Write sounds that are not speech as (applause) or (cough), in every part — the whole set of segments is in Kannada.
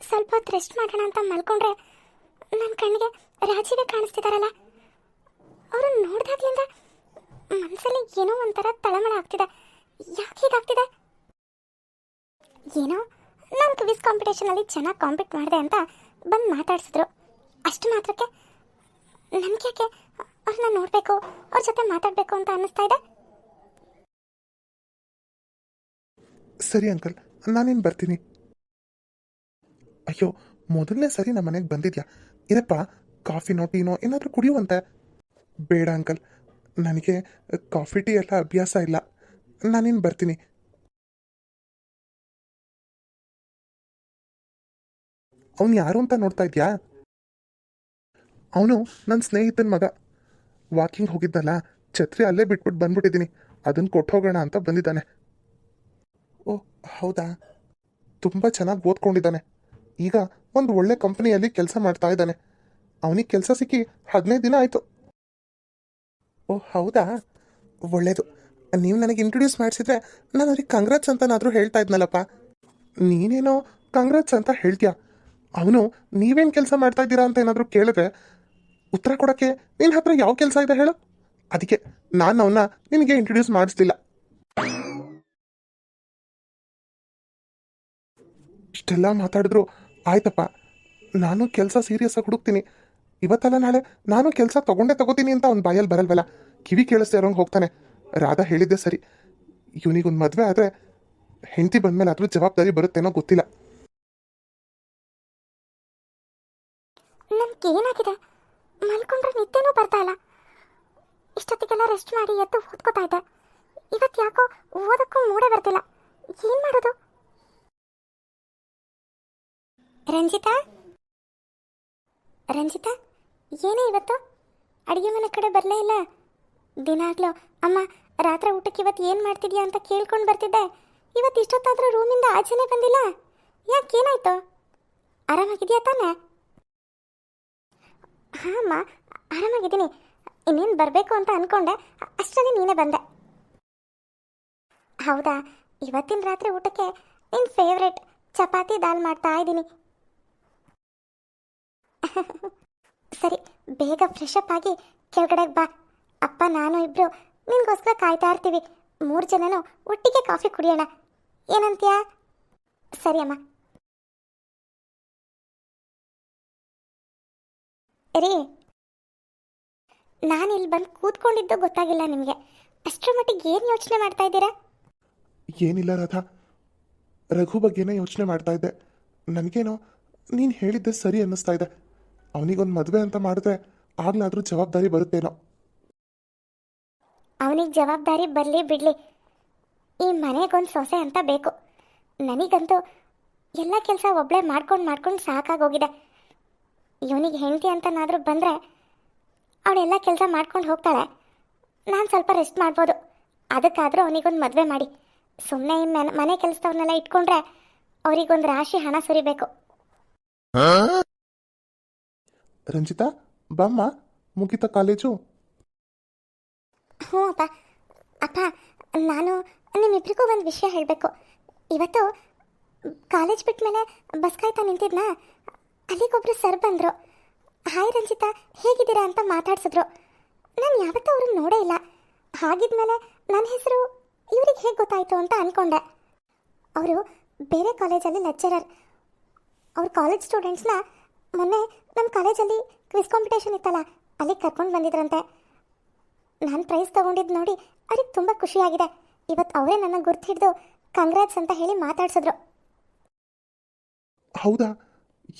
ಸ್ವಲ್ಪ ಹೊತ್ತು ರೆಸ್ಟ್ ಮಾಡೋಣ ಅಂತ ಮಲ್ಕೊಂಡ್ರೆ ನನ್ನ ಕಣ್ಣಿಗೆ ರಾಜೀವೇ ಕಾಣಿಸ್ತಿದಾರಲ್ಲ? ಅವ್ರನ್ನ ನೋಡ್ದಾಗ್ಲಿಂದ ಮನಸ್ಸಲ್ಲಿ ಏನೋ ಒಂಥರ ತಳಮಳ ಆಗ್ತಿದೆ. ಯಾಕೆ ಹೀಗಾಗ್ತಿದೆ? ಏನೋ ನಾನು ಕ್ವಿಸ್ ಕಾಂಪಿಟೇಷನಲ್ಲಿ ಚೆನ್ನಾಗಿ ಕಾಂಪೀಟ್ ಮಾಡಿದೆ ಅಂತ ಬಂದು ಮಾತಾಡ್ಸಿದ್ರು. ಅಷ್ಟು ಮಾತ್ರಕ್ಕೆ ನನಗೆ ಯಾಕೆ ಅವ್ರನ್ನ ನೋಡಬೇಕು, ಅವ್ರ ಜೊತೆ ಮಾತಾಡಬೇಕು ಅಂತ ಅನ್ನಿಸ್ತಾ ಇದೆ? ಸರಿ ಅಂಕಲ್, ನಾನೇನು ಬರ್ತೀನಿ? ಅಯ್ಯೋ, ಮೊದಲನೇ ಸರಿ ನಮ್ಮ ಮನೆಗೆ ಬಂದಿದ್ಯಾ? ಇರಪ್ಪ ಕಾಫಿನೋ ಟೀನೋ ಏನಾದರೂ ಕುಡಿಯುವಂತೆ? ಬೇಡ ಅಂಕಲ್, ನನಗೆ ಕಾಫಿ, ಟೀ ಎಲ್ಲ ಅಭ್ಯಾಸ ಇಲ್ಲ. ನಾನಿನ್ನು ಬರ್ತೀನಿ. ಅವನು ಯಾರು ಅಂತ ನೋಡ್ತಾ ಇದೆಯಾ? ಅವನು ನನ್ನ ಸ್ನೇಹಿತನ ಮಗ. ವಾಕಿಂಗ್ ಹೋಗಿದ್ದಲ್ಲ, ಛತ್ರಿ ಅಲ್ಲೇ ಬಿಟ್ಬಿಟ್ಟು ಬಂದ್ಬಿಟ್ಟಿದ್ದೀನಿ ಅದನ್ನು ಕೊಟ್ಟು ಹೋಗೋಣ ಅಂತ ಬಂದಿದ್ದಾನೆ. ಓ, ಹೌದಾ? ತುಂಬ ಚೆನ್ನಾಗಿ ಓದ್ಕೊಂಡಿದ್ದಾನೆ. ಈಗ ಒಂದು ಒಳ್ಳೆ ಕಂಪನಿಯಲ್ಲಿ ಕೆಲಸ ಮಾಡ್ತಾ ಇದ್ದಾನೆ. ಅವನಿಗೆ ಕೆಲಸ ಸಿಕ್ಕಿ ಹದಿನೈದು ದಿನ ಆಯಿತು. ಓ, ಹೌದಾ? ಒಳ್ಳೇದು. ನೀವು ನನಗೆ ಇಂಟ್ರೊಡ್ಯೂಸ್ ಮಾಡಿಸಿದ್ರೆ ನಾನು ಅವ್ರಿಗೆ ಕಂಗ್ರಾಟ್ಸ್ ಅಂತನಾದರೂ ಹೇಳ್ತಾ ಇದ್ನಲ್ಲಪ್ಪ. ನೀನೇನೋ ಕಂಗ್ರಾಟ್ಸ್ ಅಂತ ಹೇಳ್ತೀಯ? ಅವನು ನೀವೇನು ಕೆಲಸ ಮಾಡ್ತಾ ಇದ್ದೀರಾ ಅಂತ ಏನಾದರೂ ಕೇಳಿದ್ರೆ ಉತ್ತರ ಕೊಡೋಕ್ಕೆ ನಿನ್ನ ಹತ್ರ ಯಾವ ಕೆಲಸ ಇದೆ ಹೇಳು. ಅದಕ್ಕೆ ನಾನು ಅವನ್ನ ನಿನಗೆ ಇಂಟ್ರೊಡ್ಯೂಸ್ ಮಾಡಿಸ್ಲಿಲ್ಲ. ಇಷ್ಟೆಲ್ಲ ಮಾತಾಡಿದ್ರು ಆಯ್ತಪ್ಪ. ನಾನು ಕೆಲಸ ಸೀರಿಯಸ್ ಆಗಿ ಹುಡುಕ್ತೀನಿ. ಇವತ್ತಲ್ಲ ನಾಳೆ ನಾನು ಕೆಲಸ ತಗೊಂಡೇ ತಗೋತೀನಿ ಅಂತ ಅವ್ನ ಬಾಯಲ್ಲಿ ಬರಲ್ವಲ್ಲ? ಕಿವಿ ಕೇಳಿಸ್ತಾ ಇರೋಂಗೆ ಹೋಗ್ತಾನೆ. ರಾಧಾ ಹೇಳಿದ್ದೆ ಸರಿ. ಇವನಿಗೊಂದು ಮದುವೆ ಆದರೆ ಹೆಂಡತಿ ಬಂದ್ಮೇಲೆ ಅದ್ರ ಜವಾಬ್ದಾರಿ ಬರುತ್ತೇನೋ ಗೊತ್ತಿಲ್ಲ. ನನಗೆ ಏನಾಗಿದೆ? ಮಲ್ಕೊಂಡ್ರೆ ನಿದ್ದೆನೂ ಬರ್ತಾ ಇಲ್ಲ. ಇಷ್ಟೊತ್ತಿಗೆಲ್ಲ ರೆಸ್ಟ್ ಮಾಡಿ ಎದ್ದು ಓದ್ಕೋತಾ ಇವತ್ತು ಯಾಕೋ ಓದಕ್ಕೂ ಮೂಡೇ ಬರ್ತಿಲ್ಲ. ಏನು ಮಾಡೋದು? ರಂಜಿತಾ? ರಂಜಿತಾ, ಏನೇ ಇವತ್ತು? ಅಡುಗೆ ಮನೆ ಕಡೆ ಬರಲೇ ಇಲ್ಲ. ದಿನಾಗ್ಲೂ ಅಮ್ಮ, ರಾತ್ರಿ ಊಟಕ್ಕೆ ಇವತ್ತು ಏನು ಮಾಡ್ತಿದ್ಯಾ ಅಂತ ಕೇಳ್ಕೊಂಡು ಬರ್ತಿದ್ದೆ. ಇವತ್ತು ಇಷ್ಟೊತ್ತಾದರೂ ರೂಮಿಂದ ಆಚೆನೇ ಬಂದಿಲ್ಲ. ಯಾಕೇನಾಯ್ತು ಆರಾಮಾಗಿದೆಯಾ ತಾನೇ? ಹಾಂ, ಅಮ್ಮ, ಆರಾಮಾಗಿದ್ದೀನಿ. ಇನ್ನೇನು ಬರಬೇಕು ಅಂತ ಅಂದ್ಕೊಂಡೆ ಅಷ್ಟರಲ್ಲಿ ನೀನೇ ಬಂದೆ. ಹೌದಾ? ಇವತ್ತಿನ ರಾತ್ರಿ ಊಟಕ್ಕೆ ನಿನ್ನ ಫೇವ್ರೆಟ್ ಚಪಾತಿ ದಾಲ್ ಮಾಡ್ತಾ ಇದ್ದೀನಿ. (laughs) ಸರಿ, ಬೇಗ ಫ್ರೆಶ್ ಅಪ್ ಆಗಿ ಕೆಳಗಡೆಗೆ ಬಾ. ಅಪ್ಪ, ನಾನು ಇಬ್ರು ನಿನ್ಗೋಸ್ಕರ ಕಾಯ್ತಾ ಇರ್ತೀವಿ. ಮೂರು ಜನನು ಒಟ್ಟಿಗೆ ಕಾಫಿ ಕುಡಿಯೋಣ. ಏನಂತೀಯ? ಸರಿ ಅಮ್ಮ. ರೀ ನಾನು ಇಲ್ಲಿ ಬಂದು ಕೂತ್ಕೊಂಡಿದ್ದು ಗೊತ್ತಾಗಿಲ್ಲ ನಿಮಗೆ. ಅಷ್ಟರ ಮಟ್ಟಿಗೆ ಏನು ಯೋಚನೆ ಮಾಡ್ತಾ ಇದ್ದೀರಾ? ಏನಿಲ್ಲ ರಾಧಾ. ರಘು ಬಗ್ಗೆನೇ ಯೋಚನೆ ಮಾಡ್ತಾ ಇದ್ದೆ. ನನಗೇನೋ ನೀನು ಹೇಳಿದ್ದೆ ಸರಿ ಅನ್ನಿಸ್ತಾ ಇದೆ. ಅವನಿಗೊಂದು ಮದುವೆ ಅಂತ ಮಾಡಿದ್ರೆ ಆಗ್ಲಾದ್ರೂ ಜವಾಬ್ದಾರಿ ಬರುತ್ತೇನೋ? ಅವನಿಗೆ ಜವಾಬ್ದಾರಿ ಬರಲಿ ಬಿಡ್ಲಿ. ಈ ಮನೆಗೊಂದು ಸೊಸೆ ಅಂತ ಬೇಕು. ನನಗಂತೂ ಎಲ್ಲ ಕೆಲಸ ಒಬ್ಳೆ ಮಾಡ್ಕೊಂಡು ಮಾಡ್ಕೊಂಡು ಸಾಕಾಗೋಗಿದೆ. ಇವನಿಗೆ ಹೆಂಡತಿ ಅಂತನಾದರೂ ಬಂದರೆ ಅವಳೆಲ್ಲ ಕೆಲಸ ಮಾಡ್ಕೊಂಡು ಹೋಗ್ತಾಳೆ. ನಾನು ಸ್ವಲ್ಪ ರೆಸ್ಟ್ ಮಾಡ್ಬೋದು. ಅದಕ್ಕಾದರೂ ಅವನಿಗೊಂದು ಮದುವೆ ಮಾಡಿ. ಸುಮ್ಮನೆ ಈ ಮನೆ ಮನೆ ಕೆಲಸದವ್ರನ್ನೆಲ್ಲ ಇಟ್ಕೊಂಡ್ರೆ ಅವರಿಗೊಂದು ರಾಶಿ ಹಣ ಸುರಿಬೇಕು. ರಂಜಿತಾ, ಬಾಮ್ಮ ಮುಗಿತ ಕಾಲೇಜು? ಹ್ಞೂ ಅಪ್ಪ. ಅಪ್ಪ, ನಾನು ನಿಮ್ಮಿಬ್ರಿಗೂ ಒಂದು ವಿಷಯ ಹೇಳಬೇಕು. ಇವತ್ತು ಕಾಲೇಜ್ ಬಿಟ್ಟ ಮೇಲೆ ಬಸ್ ಕಾಯ್ತಾ ನಿಂತಿದ್ನಾ? ಅಲ್ಲಿಗೊಬ್ರು ಸರ್ ಬಂದರು. ಹಾಯ್ ರಂಜಿತಾ, ಹೇಗಿದ್ದೀರಾ ಅಂತ ಮಾತಾಡ್ಸಿದ್ರು. ನಾನು ಯಾವತ್ತೂ ಅವ್ರನ್ನ ನೋಡೇ ಇಲ್ಲ. ಹಾಗಿದ್ಮೇಲೆ ನನ್ನ ಹೆಸರು ಇವ್ರಿಗೆ ಹೇಗೆ ಗೊತ್ತಾಯಿತು ಅಂತ ಅಂದ್ಕೊಂಡೆ ಅವರು ಬೇರೆ ಕಾಲೇಜಲ್ಲಿ ಲೆಕ್ಚರರ್ ಅವ್ರ ಕಾಲೇಜ್ ಸ್ಟೂಡೆಂಟ್ಸ್ನ ಮೊನ್ನೆ ನಮ್ಮ ಕಾಲೇಜಲ್ಲಿ ಕ್ವಿಸ್ ಕಾಂಪಿಟೇಷನ್ ಇತ್ತಲ್ಲ ಅಲ್ಲಿಗೆ ಕರ್ಕೊಂಡು ಬಂದಿದ್ರಂತೆ. ನಾನು ಪ್ರೈಸ್ ತಗೊಂಡಿದ್ದು ನೋಡಿ ಅವ್ರಿಗೆ ತುಂಬ ಖುಷಿಯಾಗಿದೆ. ಇವತ್ತು ಅವರೇ ನನ್ನ ಗುರ್ತು ಹಿಡಿದು ಕಂಗ್ರಾಟ್ಸ್ ಅಂತ ಹೇಳಿ ಮಾತಾಡ್ಸಿದ್ರು. ಹೌದಾ?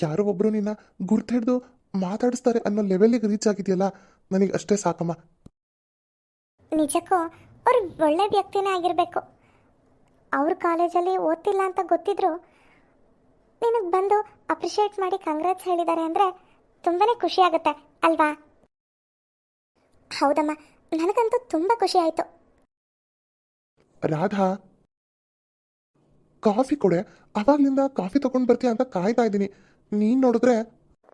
ಯಾರೋ ಒಬ್ರು ನಿನ್ನ ಗುರ್ತು ಹಿಡಿದು ಮಾತಾಡಿಸ್ತಾರೆ ಅನ್ನೋ ಲೆವೆಲ್ಗೆ ರೀಚ್ ಆಗಿದೆಯಲ್ಲ ನನಗೆ ಅಷ್ಟೇ ಸಾಕಮ್ಮ. ನಿಜಕ್ಕೂ ಅವ್ರು ಒಳ್ಳೆ ವ್ಯಕ್ತಿನೇ ಆಗಿರಬೇಕು. ಅವ್ರ ಕಾಲೇಜಲ್ಲಿ ಓದ್ತಿಲ್ಲ ಅಂತ ಗೊತ್ತಿದ್ರು ನಿನಗೆ ಬಂದು ಅಪ್ರಿಷಿಯೇಟ್ ಮಾಡಿ ಕಂಗ್ರಾಟ್ಸ್ ಹೇಳಿದ್ದಾರೆ ಅಂದರೆ ತುಂಬಾ ಖುಷಿ ಆಗುತ್ತೆ ಅಲ್ವಾ? ಹೌದಮ್ಮ ನನಗಂತೂ ತುಂಬಾ ಖುಷಿ ಆಯ್ತು. ರಾಧಾ ಕಾಫಿ ಕೊಡೆ. ಅವಾಗ್ಲಿಂದ ಕಾಫಿ ತಗೊಂಡ್ ಬರ್ತೀಯ ಅಂತ ಕಾಯ್ತಾ ಇದ್ದೀನಿ. ನೀನ್ ನೋಡಿದ್ರೆ?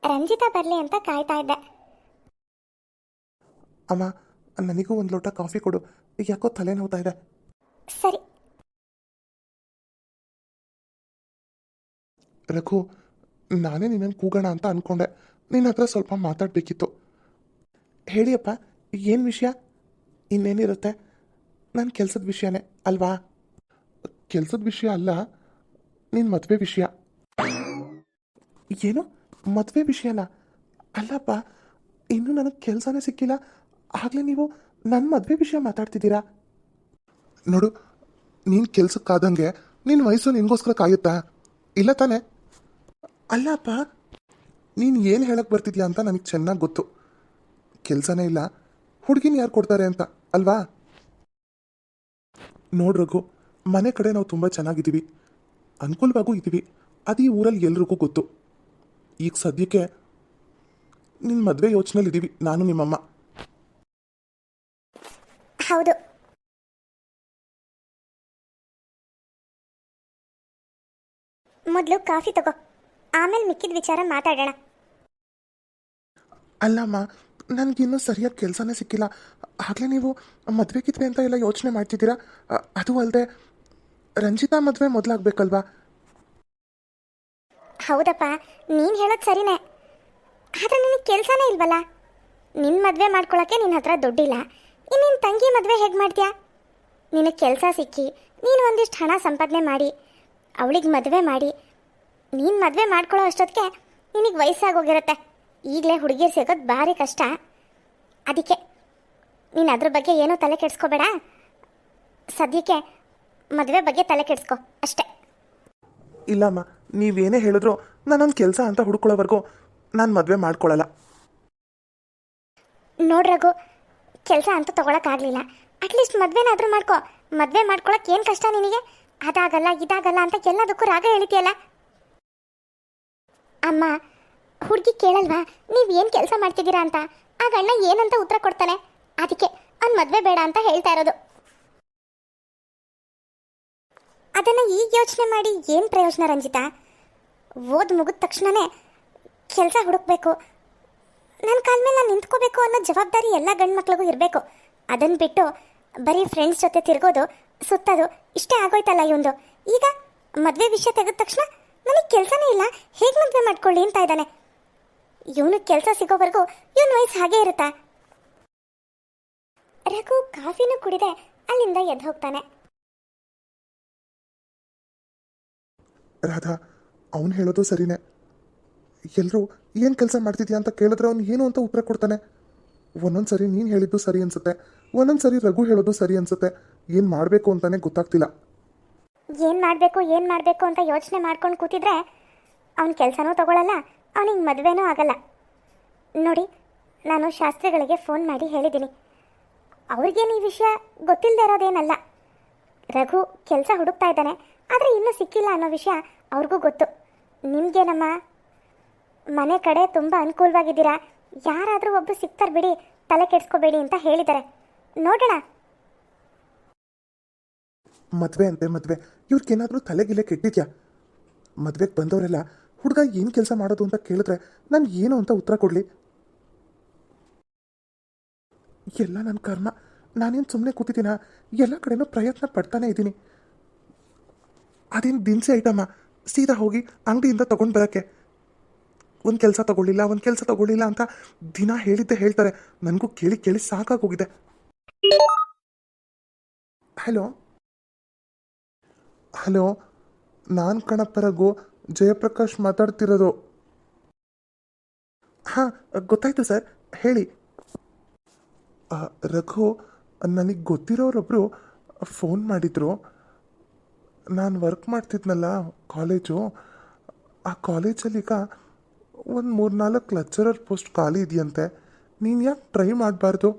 ರಂಜಿತಾ ಬರಲಿ ಅಂತ ಕಾಯ್ತಾ ಇದ್ದೆ. ಅಮ್ಮ ನನಗೂ ಒಂದು ಲೋಟ ಕಾಫಿ ಕೊಡು. ಯಾಕೋ ತಲೆ ನೋವ್ತಾ ಇದೆ. ಸರಿ. ರಘು ನಾನೇ ನಿನ್ನ ಕೂಗೋಣ ಅಂತ ಅಂದ್ಕೊಂಡೆ ನಿನ್ನ ಹತ್ರ ಸ್ವಲ್ಪ ಮಾತಾಡಬೇಕಿತ್ತು. ಹೇಳಿಯಪ್ಪ, ಏನು ವಿಷಯ? ಇನ್ನೇನಿರುತ್ತೆ? ನನ್ನ ಕೆಲಸದ ವಿಷಯನೇ, ಅಲ್ವಾ? ಕೆಲಸದ ವಿಷಯ ಅಲ್ಲ ನಿನ್ನ ಮದುವೆ ವಿಷಯ. ಏನು? ಮದುವೆ ವಿಷಯನ? ಅಲ್ಲಪ್ಪ, ಇನ್ನೂ ನನಗೆ ಕೆಲಸನೇ ಸಿಕ್ಕಿಲ್ಲ. ಆಗಲೇ ನೀವು ನನ್ನ ಮದುವೆ ವಿಷಯ ಮಾತಾಡ್ತಿದ್ದೀರಾ? ನೋಡು, ನೀನು ಕೆಲಸಕ್ಕಾದಂಗೆ ನಿನ್ನ ವಯಸ್ಸು ನಿನಗೋಸ್ಕರ ಕಾಯುತ್ತಾ ಇಲ್ಲ ತಾನೇ? ಅಲ್ಲಪ್ಪ ನೀನು ಏನು ಹೇಳಕ್ಕೆ ಬರ್ತಿದ್ಯಾ ಅಂತ ನನಗೆ ಚೆನ್ನಾಗಿ ಗೊತ್ತು. ಕೆಲಸನೇ ಇಲ್ಲ. ಹುಡುಗಿನ ಯಾರು ಕೊಡ್ತಾರೆ ಅಂತ, ಅಲ್ವಾ? ನೋಡ್ರಗು ಮನೆ ಕಡೆ ನಾವು ತುಂಬ ಚೆನ್ನಾಗಿದ್ದೀವಿ. ಅನುಕೂಲವಾಗೂ ಇದ್ದೀವಿ. ಅದು ಈ ಊರಲ್ಲಿ ಎಲ್ರಿಗೂ ಗೊತ್ತು. ಈಗ ಸದ್ಯಕ್ಕೆ ನಿನ್ನ ಮದುವೆ ಯೋಚನೆಲಿದ್ದೀವಿ ನಾನು ನಿಮ್ಮಮ್ಮ. ಹೌದು. ಮೊದಲು ಕಾಫಿ ತಗೋ. ಆಮೇಲೆ ಮಿಕ್ಕಿದ ವಿಚಾರ ಮಾತಾಡೋಣ. ಅಲ್ಲಮ್ಮ ನನಗಿನ್ನೂ ಸರಿಯಾದ ಕೆಲಸನೇ ಸಿಕ್ಕಿಲ್ಲ. ಆಗಲೇ ನೀವು ಮದುವೆ ಕಿದ್ವಿ ಅಂತ ಎಲ್ಲ ಯೋಚನೆ ಮಾಡ್ತಿದ್ದೀರಾ? ಅದು ಅಲ್ಲದೆ ರಂಜಿತಾ ಮದುವೆ ಮೊದಲಾಗಬೇಕಲ್ವಾ? ಹೌದಪ್ಪ ನೀನು ಹೇಳೋದು ಸರಿನೇ. ಆದರೆ ನಿನಗೆ ಕೆಲಸನೇ ಇಲ್ವಲ್ಲ? ನಿನ್ನ ಮದುವೆ ಮಾಡ್ಕೊಳ್ಳೋಕ್ಕೆ ನಿನ್ನ ಹತ್ರ ದುಡ್ಡಿಲ್ಲ. ಇನ್ನೇನು ನಿನ್ನ ತಂಗಿ ಮದುವೆ ಹೇಗೆ ಮಾಡ್ತೀಯಾ? ನಿನಗೆ ಕೆಲಸ ಸಿಕ್ಕಿ ನೀನು ಒಂದಿಷ್ಟು ಹಣ ಸಂಪಾದನೆ ಮಾಡಿ ಅವಳಿಗೆ ಮದುವೆ ಮಾಡಿ ನೀನು ಮದುವೆ ಮಾಡ್ಕೊಳ್ಳೋ ಅಷ್ಟೊತ್ತಿಗೆ ನಿನಗೆ ವಯಸ್ಸಾಗೋಗಿರುತ್ತೆ. ಈಗಲೇ ಹುಡುಗಿ ಸಿಗೋದು ಭಾರಿ ಕಷ್ಟ. ಅದಕ್ಕೆ ನೀನು ಅದ್ರ ಬಗ್ಗೆ ಏನೂ ತಲೆ ಕೆಡಿಸ್ಕೋಬೇಡ. ಸದ್ಯಕ್ಕೆ ಮದುವೆ ಬಗ್ಗೆ ತಲೆ ಕೆಡಿಸ್ಕೊ ಅಷ್ಟೇ. ಇಲ್ಲಮ್ಮ ನೀವೇನೇ ಹೇಳಿದ್ರು ನಾನೊಂದು ಕೆಲಸ ಅಂತ ಹುಡ್ಕೊಳ್ಳೋವರೆಗೂ ನಾನು ಮದುವೆ ಮಾಡ್ಕೊಳ್ಳಲ್ಲ. ನೋಡ್ರಗು ಕೆಲಸ ಅಂತೂ ತಗೊಳಕ್ಕಾಗಲಿಲ್ಲ. ಅಟ್ಲೀಸ್ಟ್ ಮದುವೆನಾದರೂ ಮಾಡ್ಕೊ. ಮದುವೆ ಮಾಡ್ಕೊಳಕ್ ಏನು ಕಷ್ಟ ನಿನಗೆ? ಅದಾಗಲ್ಲ ಇದಾಗಲ್ಲ ಅಂತ ಎಲ್ಲದಕ್ಕೂ ರಾಗ ಹೇಳ್ತೀಯಲ್ಲ? ಅಮ್ಮ, ಹುಡುಗಿ ಕೇಳಲ್ವಾ? ನೀವು ಏನು ಕೆಲಸ ಮಾಡ್ತಿದ್ದೀರಾ ಅಂತ? ಆ ಗಣ್ಣ ಏನಂತ ಉತ್ತರ ಕೊಡ್ತಾನೆ? ಅದಕ್ಕೆ ಅವ್ನು ಮದ್ವೆ ಬೇಡ ಅಂತ ಹೇಳ್ತಾ ಇರೋದು. ಅದನ್ನ ಈಗ ಯೋಚನೆ ಮಾಡಿ ಏನು ಪ್ರಯೋಜನ ರಂಜಿತಾ? ಓದ್ ಮುಗಿದ ತಕ್ಷಣನೇ ಕೆಲಸ ಹುಡುಕ್ಬೇಕು. ನನ್ನ ಕಾಲ ಮೇಲೆ ನಾನು ನಿಂತ್ಕೋಬೇಕು ಅನ್ನೋ ಜವಾಬ್ದಾರಿ ಎಲ್ಲ ಗಂಡು ಮಕ್ಳಿಗೂ ಇರಬೇಕು. ಅದನ್ನು ಬಿಟ್ಟು ಬರೀ ಫ್ರೆಂಡ್ಸ್ ಜೊತೆ ತಿರ್ಗೋದು, ಸುತ್ತೋದು ಇಷ್ಟೇ ಆಗೋಯ್ತಲ್ಲ ಇವೊಂದು. ಈಗ ಮದುವೆ ವಿಷಯ ತೆಗೆದ ತಕ್ಷಣ ನನಗೆ ಕೆಲಸನೇ ಇಲ್ಲ. ಹೇಗೆ ಮದುವೆ ಮಾಡ್ಕೊಳ್ಳಿ ಅಂತ ಇದ್ದಾನೆ. ಇವನು ಕೆಲಸ ಸಿಗೋವರೆಗೂ ಇವನ ವಯಸ್ಸು ಹಾಗೆ ಇರುತ್ತಾ? ರಘು ಕಾಫಿನೂ ಕುಡಿದೆ. ಅಲ್ಲಿಂದ ಎದ್ದು ಹೋಗ್ತಾನೆ. ರಾಧಾ, ಅವನು ಹೇಳೋದು ಸರಿನೇ. ಎಲ್ಲರೂ ಏನು ಕೆಲಸ ಮಾಡ್ತಿದ್ಯಾ ಅಂತ ಕೇಳಿದ್ರೆ ಅವ್ನು ಏನು ಅಂತ ಉತ್ತರ ಕೊಡ್ತಾನೆ. ಒಂದೊಂದು ಸರಿ ನೀನು ಹೇಳಿದ್ದು ಸರಿ ಅನ್ಸುತ್ತೆ. ಒಂದೊಂದು ಸರಿ ರಘು ಹೇಳೋದು ಸರಿ ಅನ್ಸುತ್ತೆ. ಏನು ಮಾಡಬೇಕು ಅಂತಾನೆ ಗೊತ್ತಾಗ್ತಿಲ್ಲ. ಏನು ಮಾಡಬೇಕು ಏನು ಮಾಡಬೇಕು ಅಂತ ಯೋಚನೆ ಮಾಡ್ಕೊಂಡು ಕೂತಿದ್ರೆ ಅವನ ಕೆಲಸನೂ ತಗೊಳ್ಳಲ್ಲ ಅವನಿಗೆ ಮದುವೆನೂ ಆಗಲ್ಲ. ನೋಡಿ, ನಾನು ಶಾಸ್ತ್ರಿಗಳಿಗೆ ಫೋನ್ ಮಾಡಿ ಹೇಳಿದ್ದೀನಿ. ಅವ್ರಿಗೇನು ಈ ವಿಷಯ ಗೊತ್ತಿಲ್ಲದೆ ಇರೋದೇನಲ್ಲ. ರಘು ಕೆಲಸ ಹುಡುಕ್ತಾ ಇದ್ದಾನೆ, ಆದರೆ ಇನ್ನೂ ಸಿಕ್ಕಿಲ್ಲ ಅನ್ನೋ ವಿಷಯ ಅವ್ರಿಗೂ ಗೊತ್ತು. ನಿಮಗೇನಮ್ಮ ಮನೆ ಕಡೆ ತುಂಬ ಅನುಕೂಲವಾಗಿದ್ದೀರಾ? ಯಾರಾದರೂ ಒಬ್ಬರು ಸಿಗ್ತಾರೆ ಬಿಡಿ, ತಲೆ ಕೆಡಿಸ್ಕೋಬೇಡಿ ಅಂತ ಹೇಳಿದ್ದಾರೆ. ನೋಡೋಣ. ಮದುವೆ ಅಂತೆ, ಮದುವೆ. ಇವ್ರಿಗೇನಾದರೂ ತಲೆಗಿಲೆ ಕೆಟ್ಟಿದ್ಯಾ? ಮದುವೆಗೆ ಬಂದವರೆಲ್ಲ, ಹುಡುಗ ಏನು ಕೆಲಸ ಮಾಡೋದು ಅಂತ ಕೇಳಿದ್ರೆ ನಾನು ಏನು ಅಂತ ಉತ್ತರ ಕೊಡಲಿ? ಎಲ್ಲ ನನ್ನ ಕರ್ಮ. ನಾನೇನು ಸುಮ್ಮನೆ ಕೂತಿದ್ದೀನ? ಎಲ್ಲ ಕಡೆನೂ ಪ್ರಯತ್ನ ಪಡ್ತಾನೆ ಇದ್ದೀನಿ. ಅದೇನು ದಿನಸಿ ಐಟಮ್ಮ ಸೀದಾ ಹೋಗಿ ಅಂಗಡಿಯಿಂದ ತೊಗೊಂಡು ಬರೋಕ್ಕೆ. ಒಂದು ಕೆಲಸ ತಗೊಳ್ಳಿಲ್ಲ, ಒಂದು ಕೆಲಸ ತಗೊಳ್ಳಿಲ್ಲ ಅಂತ ದಿನ ಹೇಳಿದ್ದೆ ಹೇಳ್ತಾರೆ. ನನಗೂ ಕೇಳಿ ಕೇಳಿ ಸಾಕಾಗೋಗಿದೆ ಹಲೋ? ಹಲೋ, ನಾನು ಕಣಪ್ಪರಗು ಜಯಪ್ರಕಾಶ್ ಮಾತಾಡ್ತಿರೋದು. ಹಾಂ, ಗೊತ್ತಾಯ್ತು ಸರ್, ಹೇಳಿ. ರಘು, ನನಗೆ ಗೊತ್ತಿರೋರೊಬ್ಬರು ಫೋನ್ ಮಾಡಿದರು. ನಾನು ವರ್ಕ್ ಮಾಡ್ತಿದ್ನಲ್ಲ ಕಾಲೇಜು. ಆ ಕಾಲೇಜಲ್ಲಿ ಈಗ ಒಂದು ಮೂರು ನಾಲ್ಕು ಲೆಕ್ಚರರ್ ಪೋಸ್ಟ್ ಖಾಲಿ ಇದೆಯಂತೆ. ನೀನು ಯಾಕೆ ಟ್ರೈ ಮಾಡಬಾರ್ದು?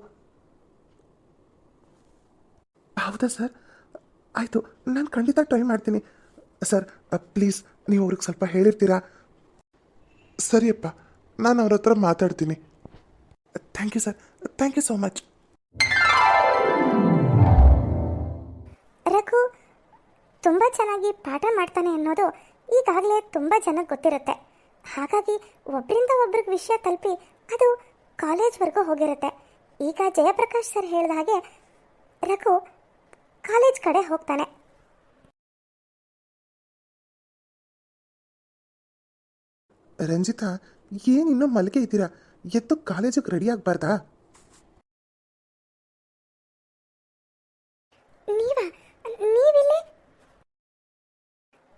ಹೌದಾ ಸರ್? ಆಯಿತು, ನಾನು ಖಂಡಿತ ಟ್ರೈ ಮಾಡ್ತೀನಿ. ಸರ್ ಪ್ಲೀಸ್ ನೀವು ಅವ್ರಿಗೆ ಸ್ವಲ್ಪ ಹೇಳಿರ್ತೀರಾ? ಸರಿಯಪ್ಪ, ನಾನು ಅವ್ರ ಹತ್ರ ಮಾತಾಡ್ತೀನಿ. Thank you sir thank you so much Raghu, ತುಂಬ ಚೆನ್ನಾಗಿ ಪಾಠ ಮಾಡ್ತಾನೆ ಅನ್ನೋದು ಈಗಾಗಲೇ ತುಂಬ ಜನಕ್ಕೆ ಗೊತ್ತಿರುತ್ತೆ. ಹಾಗಾಗಿ ಒಬ್ಬರಿಂದ ಒಬ್ರಿಗೆ ವಿಷಯ ತಲುಪಿ ಅದು ಕಾಲೇಜ್ವರೆಗೂ ಹೋಗಿರುತ್ತೆ. ಈಗ ಜಯಪ್ರಕಾಶ್ ಸರ್ ಹೇಳಿದ ಹಾಗೆ ರಘು ಕಾಲೇಜ್ ಕಡೆ ಹೋಗ್ತಾನೆ. ರಂಜಿತಾ ಏನು ಇನ್ನೂ ಮಲ್ಗೆ ಇದ್ದೀರಾ? ಎದ್ದು ಕಾಲೇಜಿಗೆ ರೆಡಿ ಆಗಬಾರ್ದಾ? ನೀವಾ? ನೀವಿಲ್ಲಿ?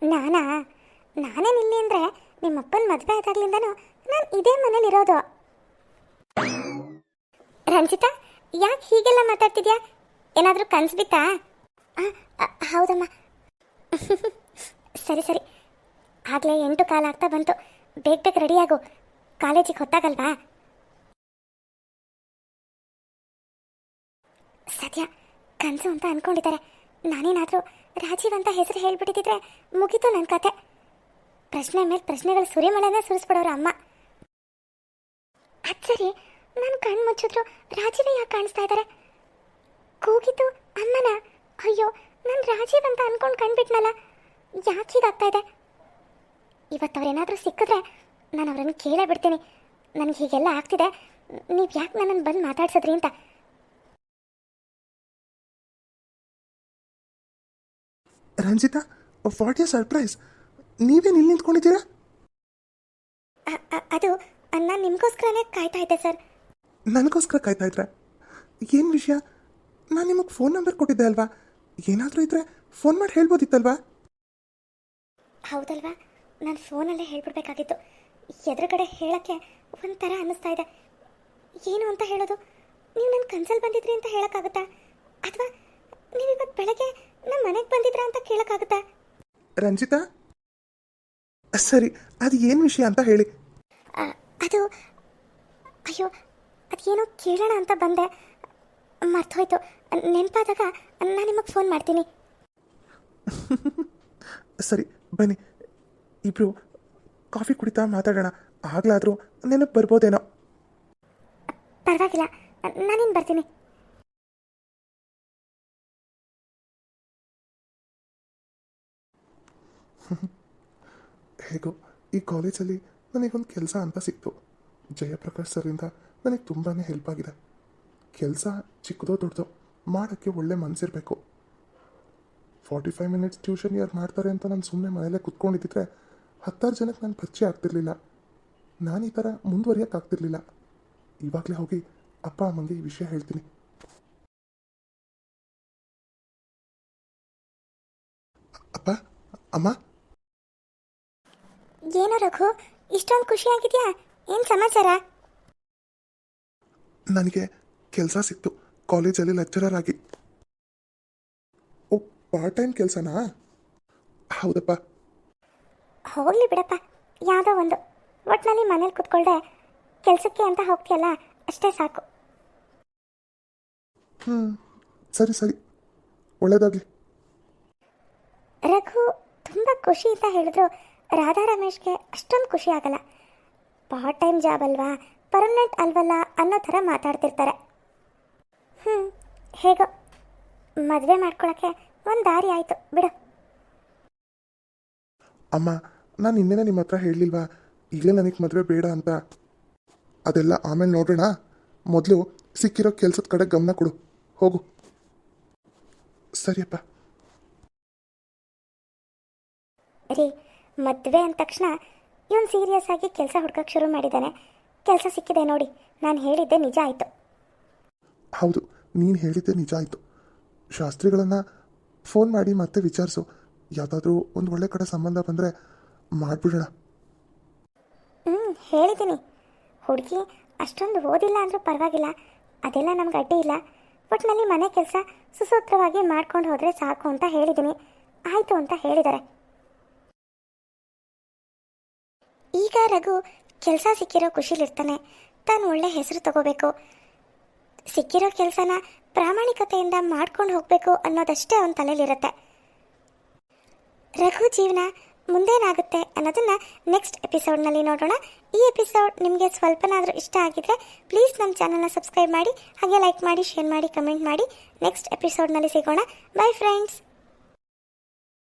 ನಾನಾ? ನಾನೇ ಅಂದ್ರೆ ನಿಮ್ಮಪ್ಪನ ಮದುವೆ ಆದಾಗ್ಲಿಂದನೂ ನಾನು ಇದೇ ಮನೇಲಿರೋದು ರಂಜಿತಾ ಯಾಕೆ ಹೀಗೆಲ್ಲ ಮಾತಾಡ್ತಿದ್ಯಾ? ಏನಾದರೂ ಕನ್ಸು ಬಿತ್ತಾ? ಆ, ಆ, ಹೌದಮ್ಮ. ಸರಿ ಸರಿ. ಆಗಲೇ ಎಂಟು ಕಾಲ ಆಗ್ತಾ ಬಂತು. ಬೇಗ ಬೇಗ ರೆಡಿಯಾಗು ಕಾಲೇಜಿಗೆ ಹೊತ್ತಾಗಲ್ವಾ? ಸದ್ಯ ಕನಸು ಅಂತ ಅನ್ಕೊಂಡಿದ್ದಾರೆ. ನಾನೇನಾದರೂ ರಾಜೀವ್ ಅಂತ ಹೆಸರು ಹೇಳ್ಬಿಟ್ಟಿದ್ರೆ ಮುಗೀತು ನನ್ನ ಕತೆ. ಪ್ರಶ್ನೆ ಮೇಲೆ ಪ್ರಶ್ನೆಗಳು ಸುರಿಮಳೆನೇ ಸುರಿಸ್ಬಿಡೋರು ಅಮ್ಮ. ಅದು ಸರಿ, ನಾನು ಕಣ್ಣು ಮುಚ್ಚಿದ್ರು ರಾಜೀವೇ ಯಾಕೆ ಕಾಣಿಸ್ತಾ ಇದ್ದಾರೆ ಕೂಗಿತು ಅಮ್ಮನ? ಅಯ್ಯೋ ನಾನು ರಾಜೀವ್ ಅಂತ ಅನ್ಕೊಂಡು ಕಂಡ್ಬಿಟ್ನಲ್ಲ ಯಾಕೆ ಹೀಗಾಗ್ತಾ ಇದೆ? ಇವತ್ತು ಅವ್ರೇನಾದರೂ ಸಿಕ್ಕಿದ್ರೆ ನಾನು ಅವರನ್ನು ಕೇಳೇ ಬಿಡ್ತೀನಿ. ನನಗೆ ಹೀಗೆಲ್ಲ ಆಗ್ತಿದೆ. ನೀವು ಯಾಕೆ ನನ್ನನ್ನು ಬಂದು ಮಾತಾಡ್ಸಿದ್ರಿ ಅಂತ? Ranjitha what you surprise? ನೀವೇನು ಇಲ್ಲಿ ನಿಂತ್ಕೊಂಡಿದ್ದೀರಾ? ಅದು ನಾನು ನಿಮಗೋಸ್ಕರನೇ ಕಾಯ್ತಾ ಇದ್ದೆ ಸರ್. ನನಗೋಸ್ಕರ ಕಾಯ್ತಾ ಇದ್ರೆ? ಏನು ವಿಷಯ? ನಾನು ನಿಮಗೆ ಫೋನ್ ನಂಬರ್ ಕೊಟ್ಟಿದ್ದೆ ಅಲ್ವಾ? ಏನಾದರೂ ಇದ್ರೆ ಫೋನ್ ಮಾಡಿ ಹೇಳ್ಬೋದಿತ್ತಲ್ವಾ? ಹೌದಲ್ವಾ? ನಾನು ಫೋನಲ್ಲೇ ಹೇಳ್ಬಿಡ್ಬೇಕಾಗಿತ್ತು. ಎದುರುಗಡೆ ಹೇಳೋಕ್ಕೆ ಒಂಥರ ಅನ್ನಿಸ್ತಾ ಇದೆ. ಏನು ಅಂತ ಹೇಳೋದು? ನೀವು ನನ್ನ ಕನ್ಸಲ್ಲಿ ಬಂದಿದ್ರಿ ಅಂತ ಹೇಳೋಕ್ಕಾಗುತ್ತಾ? ಅಥವಾ ನೀವು ಇವತ್ತು ಬೆಳಗ್ಗೆ ನಮ್ಮ ಮನೆಗೆ ಬಂದಿದ್ರಾ ಅಂತ ಕೇಳೋಕ್ಕಾಗುತ್ತಾ? ರಂಜಿತಾ? ಸರಿ ಅದು ಏನು ವಿಷಯ ಅಂತ ಹೇಳಿ. ಅದು ಅಯ್ಯೋ ಅದೇನೋ ಕೇಳೋಣ ಅಂತ ಬಂದೆ. ಮರ್ತೋಯ್ತು. ನೆನಪಾದಾಗ ನಾನು ನಿಮಗೆ ಫೋನ್ ಮಾಡ್ತೀನಿ. (laughs) ಸರಿ ಬನ್ನಿ. ಇಬ್ಬರು ಕಾಫಿ ಕುಡಿತಾ ಮಾತಾಡೋಣ. ಆಗ್ಲಾದ್ರೂ ನೆನಪು ಬರ್ಬೋದೇನೋ. ಪರವಾಗಿಲ್ಲ ನಾನೇನು ಬರ್ತೀನಿ. (laughs) ಹೇಗೋ ಈ ಕಾಲೇಜಲ್ಲಿ ನನಗೊಂದು ಕೆಲಸ ಅಂತ ಸಿಕ್ತು. ಜಯಪ್ರಕಾಶ್ ಸರಿಂದ ನನಗೆ ತುಂಬಾ ಹೆಲ್ಪ್ ಆಗಿದೆ. ಕೆಲಸ ಚಿಕ್ಕದೋ ದೊಡ್ಡದೋ. ಮಾಡೋಕ್ಕೆ ಒಳ್ಳೆ ಮನಸ್ಸಿರಬೇಕು ಫಾರ್ಟಿ ಫೈವ್ ಮಿನಿಟ್ಸ್ ಟ್ಯೂಷನ್ ಯಾರು ಮಾಡ್ತಾರೆ ಅಂತ ನಾನು ಸುಮ್ಮನೆ ಮನೆಯಲ್ಲೇ ಕುತ್ಕೊಂಡಿದ್ದಿದ್ರೆ ಹತ್ತಾರು ಜನಕ್ಕೆ ನಾನು ಪರಿಚಯ ಆಗ್ತಿರ್ಲಿಲ್ಲ. ನಾನು ಈ ಥರ ಮುಂದುವರಿಯೋಕ್ಕಾಗ್ತಿರ್ಲಿಲ್ಲ ಇವಾಗಲೇ ಹೋಗಿ ಅಪ್ಪ ಅಮ್ಮಂಗೆ ಈ ವಿಷಯ ಹೇಳ್ತೀನಿ. ಅಪ್ಪ ಅಮ್ಮ? ಏನೋ ರಘು ಇಷ್ಟೊಂದು ಖುಷಿಯಾಗಿದೆಯಾ ಏನು ಸಮಾಚಾರ? ನನಗೆ ಕೆಲಸ ಸಿಕ್ತು. ಕಾಲೇಜಲ್ಲಿ ಲೆಕ್ಚರರ್ ಆಗಿ. ಓ ಪಾರ್ಟ್ ಟೈಮ್ ಕೆಲಸನಾ? ಹೌದಪ್ಪ. ಹೋಗ್ಲಿ ಬಿಡಪ್ಪ ಯಾವುದೋ ಒಂದು. ಒಟ್ನಲ್ಲಿ ಮನೇಲಿ ಕುತ್ಕೊಳ್ದೆ ಕೆಲಸಕ್ಕೆ ಅಂತ ಹೋಗ್ತೀಯಲ್ಲ ಅಷ್ಟೇ ಸಾಕು. ಹ್ಞೂ ಸರಿ ಸರಿ. ಒಳ್ಳೇದಾಗಲಿ. ರಘು ತುಂಬ ಖುಷಿ ಅಂತ ಹೇಳಿದ್ರು. ರಾಧಾ ರಮೇಶ್ಗೆ ಅಷ್ಟೊಂದು ಖುಷಿ ಆಗಲ್ಲ. ಪಾರ್ಟ್ ಟೈಮ್ ಜಾಬ್ ಅಲ್ವಾ ಪರ್ಮನೆಂಟ್ ಅಲ್ವಲ್ಲ ಅನ್ನೋ ಥರ ಮಾತಾಡ್ತಿರ್ತಾರೆ. ಹೇಗೋ ಮದುವೆ ಮಾಡ್ಕೊಳಕ್ಕೆ ಒಂದು ದಾರಿ ಆಯಿತು. ಬಿಡು. ಅಮ್ಮ ನಾನು ಇನ್ನೇನೆ ನಿಮ್ಮ ಹತ್ರ ಹೇಳಲಿಲ್ವಾ? ಈಗಲೇ ನನಗೆ ಮದುವೆ ಬೇಡ ಅಂತ. ಅದೆಲ್ಲ ಆಮೇಲೆ ನೋಡೋಣ ಮೊದಲು ಸಿಕ್ಕಿರೋ ಕೆಲಸದ ಕಡೆ ಗಮನ ಕೊಡು. ಹೋಗು. ಸರಿಯಪ್ಪ. ರೀ ಮದುವೆ ಅಂದ ತಕ್ಷಣ ಇವನು ಸೀರಿಯಸ್ ಆಗಿ ಕೆಲಸ ಹುಡ್ಕಕ್ಕೆ ಶುರು ಮಾಡಿದ್ದಾನೆ ಕೆಲಸ ಸಿಕ್ಕಿದೆ ನೋಡಿ ನಾನು ಹೇಳಿದ್ದೆ ನಿಜ ಆಯಿತು. ಹೌದು. ನೀನು ಹೇಳಿದ್ದೆ ನಿಜ ಆಯಿತು. ಶಾಸ್ತ್ರಿಗಳನ್ನು ಫೋನ್ ಮಾಡಿ ಮತ್ತೆ ವಿಚಾರಿಸು. ಯಾವುದಾದ್ರೂ ಒಂದು ಒಳ್ಳೆ ಕಡೆ ಸಂಬಂಧ ಬಂದರೆ ಮಾಡಿಬಿಡೋಣ. ಹ್ಞೂ ಹೇಳಿದ್ದೀನಿ. ಹುಡುಗಿ ಅಷ್ಟೊಂದು ಓದಿಲ್ಲ ಅಂದರೂ ಪರವಾಗಿಲ್ಲ. ಅದೆಲ್ಲ ನಮ್ಗೆ ಅಡ್ಡಿ ಇಲ್ಲ. ಒಟ್ಟಿನಲ್ಲಿ ಮನೆ ಕೆಲಸ ಸುಸೂತ್ರವಾಗಿ ಮಾಡ್ಕೊಂಡು ಹೋದರೆ ಸಾಕು ಅಂತ ಹೇಳಿದ್ದೀನಿ. ಆಯಿತು ಅಂತ ಹೇಳಿದ್ದಾರೆ. ಈಗ ರಘು ಕೆಲಸ ಸಿಕ್ಕಿರೋ ಖುಷಿಲಿರ್ತಾನೆ. ತಾನು ಒಳ್ಳೆ ಹೆಸರು ತಗೋಬೇಕು. ಸಿಕ್ಕಿರೋ ಕೆಲಸನ ಪ್ರಾಮಾಣಿಕತೆಯಿಂದ ಮಾಡ್ಕೊಂಡು ಹೋಗಬೇಕು ಅನ್ನೋದಷ್ಟೇ ಅವನ ತಲೆಯಲ್ಲಿರುತ್ತೆ. ರಘು ಜೀವನ ಮುಂದೇನಾಗುತ್ತೆ ಅನ್ನೋದನ್ನ ನೆಕ್ಸ್ಟ್ ಎಪಿಸೋಡ್ನಲ್ಲಿ ನೋಡೋಣ. ಈ ಎಪಿಸೋಡ್ ನಿಮಗೆ ಸ್ವಲ್ಪನಾದರೂ ಇಷ್ಟ ಆಗಿದ್ರೆ ಪ್ಲೀಸ್ ನಮ್ಮ ಚಾನಲ್ನ ಸಬ್ಸ್ಕ್ರೈಬ್ ಮಾಡಿ, ಹಾಗೆ ಲೈಕ್ ಮಾಡಿ ಶೇರ್ ಮಾಡಿ ಕಮೆಂಟ್ ಮಾಡಿ. ನೆಕ್ಸ್ಟ್ ಎಪಿಸೋಡ್ನಲ್ಲಿ ಸಿಗೋಣ. By friends